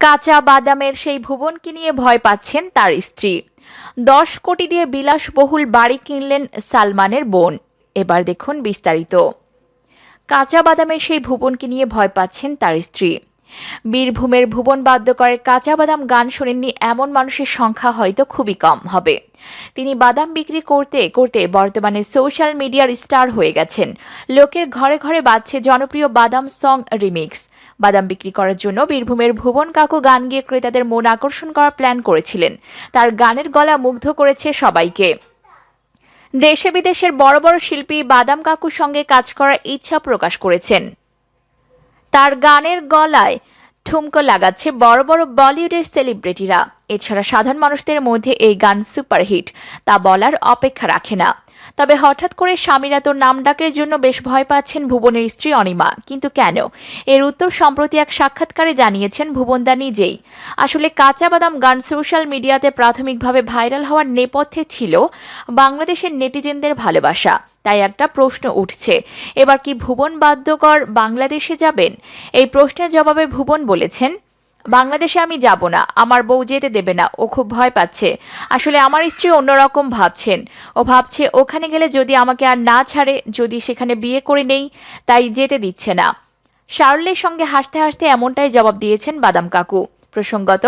কাঁচা বাদামের সেই ভুবনকে নিয়ে ভয় পাচ্ছেন তার স্ত্রী। দশ কোটি দিয়ে বিলাসবহুল বাড়ি কিনলেন সালমানের বোন। এবার দেখুন বিস্তারিত। কাঁচা বাদামের সেই ভুবনকে নিয়ে ভয় পাচ্ছেন তার স্ত্রী। বীরভূমের ভুবন বাদ্যকরের কাঁচা বাদাম গান শোনেননি এমন মানুষের সংখ্যা হয়তো খুবই কম হবে। তিনি বাদাম বিক্রি করতে করতে বর্তমানে সোশ্যাল মিডিয়ার স্টার হয়ে গেছেন। লোকের ঘরে ঘরে বাজছে জনপ্রিয় বাদাম সং রিমিক্স। বাদাম বিক্রি করার জন্য বীরভূমের ভুবন কাকু গান গিয়ে ক্রেতাদের মন আকর্ষণ করার প্ল্যান করেছিলেন। তার গানের গলা মুগ্ধ করেছে সবাইকে। দেশে বিদেশের বড় বড় শিল্পী বাদাম কাকুর সঙ্গে কাজ করার ইচ্ছা প্রকাশ করেছেন। তার গানের গলায় ঠুমকো লাগাচ্ছে বড় বড় বলিউডের সেলিব্রিটিরা এছাড়া সাধারণ মানুষদের মধ্যে এই গান সুপারহিট, তা বলার অপেক্ষা রাখে না। তবে হঠাৎ করে স্বামীরা তোর নাম ডাকের জন্য বেশ ভয় পাচ্ছেন ভুবনের স্ত্রী অনিমা। কিন্তু কেন? এর উত্তর সম্প্রতি এক সাক্ষাৎকারে জানিয়েছেন ভুবনদা নিজেই। আসলে কাঁচা বাদাম গান সোশ্যাল মিডিয়াতে প্রাথমিকভাবে ভাইরাল হওয়ার নেপথ্যে ছিল বাংলাদেশের নেটিজেনদের ভালোবাসা। তাই একটা প্রশ্ন উঠছে, এবার কি ভুবন বাদ্যকর বাংলাদেশে যাবেন? এই প্রশ্নের জবাবে ভুবন বলেছেন বাংলাদেশে আমি যাব না, আমার বউ যেতে দেবে না, ও খুব ভয় পাচ্ছে। আসলে আমার স্ত্রী অন্যরকম ভাবছেন। ও ভাবছে, ওখানে গেলে যদি আমাকে আর না ছাড়ে, যদি সেখানে বিয়ে করে নেই, তাই যেতে দিচ্ছে না। শার্লের সঙ্গে হাসতে হাসতে এমনটাই জবাব দিয়েছেন বাদাম কাকু। প্রসঙ্গত,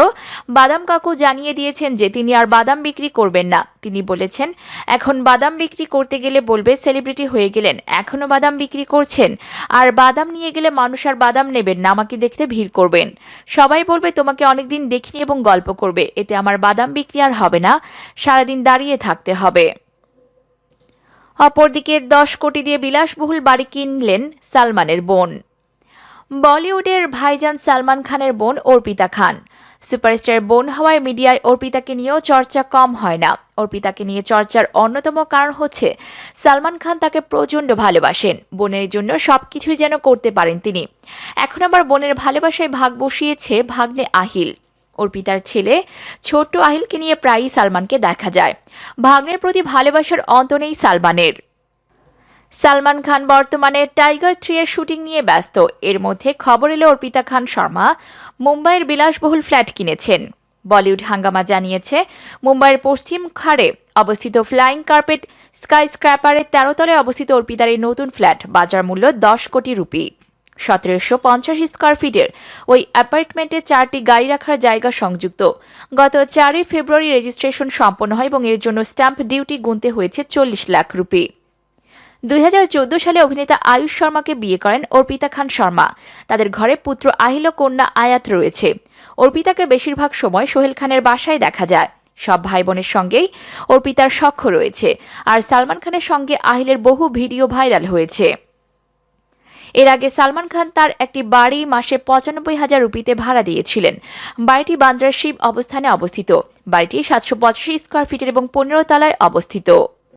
বাদাম কাকু জানিয়ে দিয়েছেন যে তিনি আর বাদাম বিক্রি করবেন না। তিনি বলেছেন, এখন বাদাম বিক্রি করতে গেলে বলবে, সেলিব্রিটি হয়ে গেলেন এখনও বাদাম বিক্রি করছেন। আর বাদাম নিয়ে গেলে মানুষ আর বাদাম নেবেন না, আমাকে দেখতে ভিড় করবেন। সবাই বলবে, তোমাকে অনেকদিন দেখিনি এবং গল্প করবে, এতে আমার বাদাম বিক্রি আর হবে না, সারাদিন দাঁড়িয়ে থাকতে হবে। অপরদিকে দশ কোটি দিয়ে বিলাসবহুল বাড়ি কিনলেন সালমানের বোন। বলিউডের ভাইজান সালমান খানের বোন অর্পিতা খান। সুপারস্টার বোন হওয়ায় মিডিয়ায় অর্পিতাকে নিয়েও চর্চা কম হয় না। অর্পিতাকে নিয়ে চর্চার অন্যতম কারণ হচ্ছে, সালমান খান তাকে প্রচণ্ড ভালোবাসেন। বোনের জন্য সব কিছুই যেন করতে পারেন তিনি। এখন আবার বোনের ভালোবাসায় ভাগ বসিয়েছে ভাগ্নে আহিল। অর্পিতার ছেলে ছোট্ট আহিলকে নিয়ে প্রায়ই সালমানকে দেখা যায়। ভাগ্নের প্রতি ভালোবাসার অন্ত নেই সালমানের। সালমান খান বর্তমানে টাইগার থ্রি এর শুটিং নিয়ে ব্যস্ত। এর মধ্যে খবর এলো অর্পিতা খান শর্মা। মুম্বাইয়ের বিলাসবহুল ফ্ল্যাট কিনেছেন। বলিউড হাঙ্গামা জানিয়েছে, মুম্বাইয়ের পশ্চিম খাড়ে অবস্থিত ফ্লাইং কার্পেট স্কাই স্ক্র্যাপারের তেরো তলায় অবস্থিত অর্পিতার এই নতুন ফ্ল্যাট বাজার মূল্য দশ কোটি রুপি। সতেরোশো পঞ্চাশ স্কোয়ার ফিটের ওই অ্যাপার্টমেন্টে চারটি গাড়ি রাখার জায়গা সংযুক্ত। গত চারই ফেব্রুয়ারি রেজিস্ট্রেশন সম্পন্ন হয় এবং এর জন্য স্ট্যাম্প ডিউটি গুনতে হয়েছে চল্লিশ লাখ রুপি। দুই হাজার চোদ্দ সালে অভিনেতা আয়ুষ শর্মাকে বিয়ে করেন অর্পিতা খান শর্মা। তাদের ঘরে পুত্র আহিল কন্যা আয়াত রয়েছে। অর্পিতাকে বেশিরভাগ সময় সোহেল খানের বাসায় দেখা যায়। সব ভাই বোনের সঙ্গেই অর্পিতার সখ্য রয়েছে। আর সালমান খানের সঙ্গে আহিলের বহু ভিডিও ভাইরাল হয়েছে। এর আগে সালমান খান তার একটি বাড়ি মাসে পঁচানব্বই হাজার রুপিতে ভাড়া দিয়েছিলেন। বাড়িটি বান্দ্রার শিব অবস্থানে অবস্থিত। বাড়িটি সাতশো পঁচাশি স্কোয়ার ফিটের এবং পনেরো তলায় অবস্থিত।